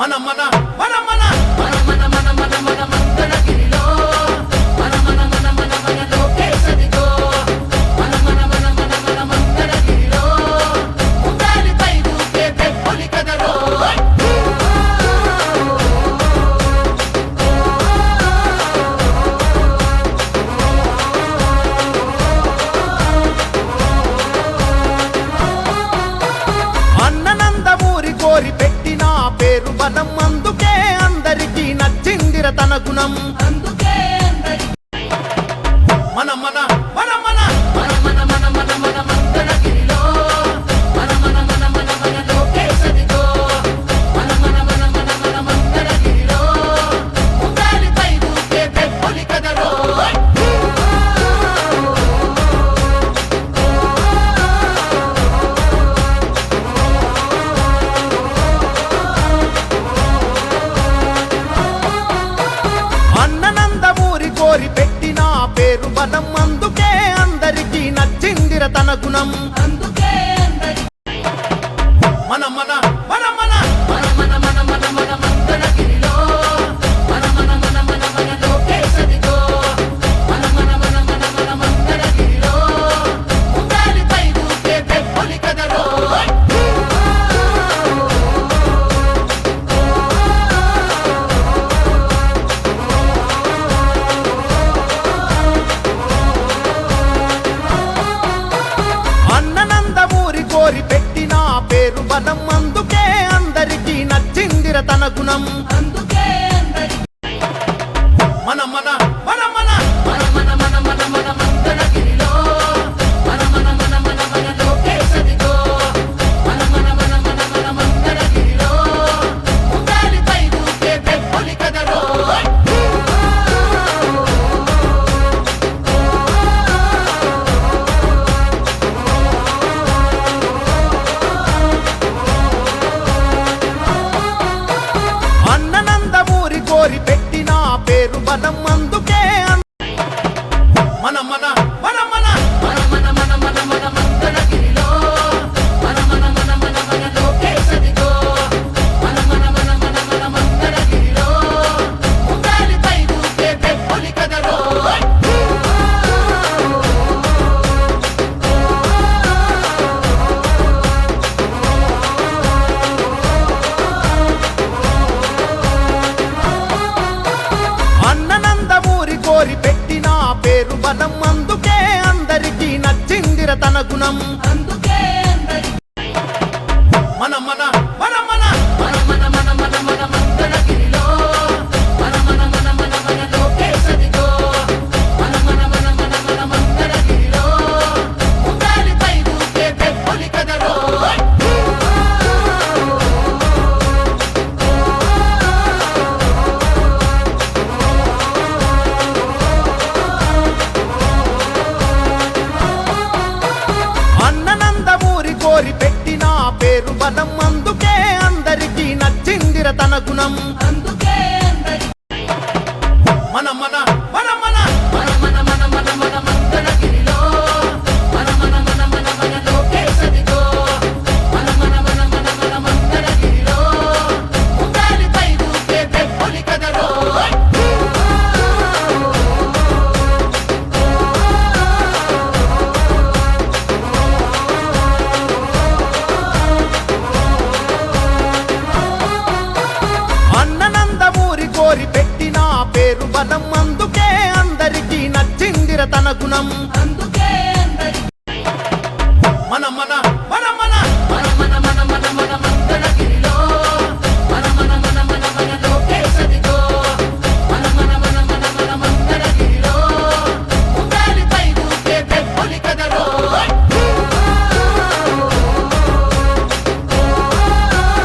மன மன గుణం. అందుకే అందుకే అందరికీ నచ్చిందిర తన గుణం. అందుకే நம்ம kunam తన గుణం. అందుకు పేరు పదం అందుకే అందరికి నచ్చిందిర తన గుణం. అందుకే మన మన మన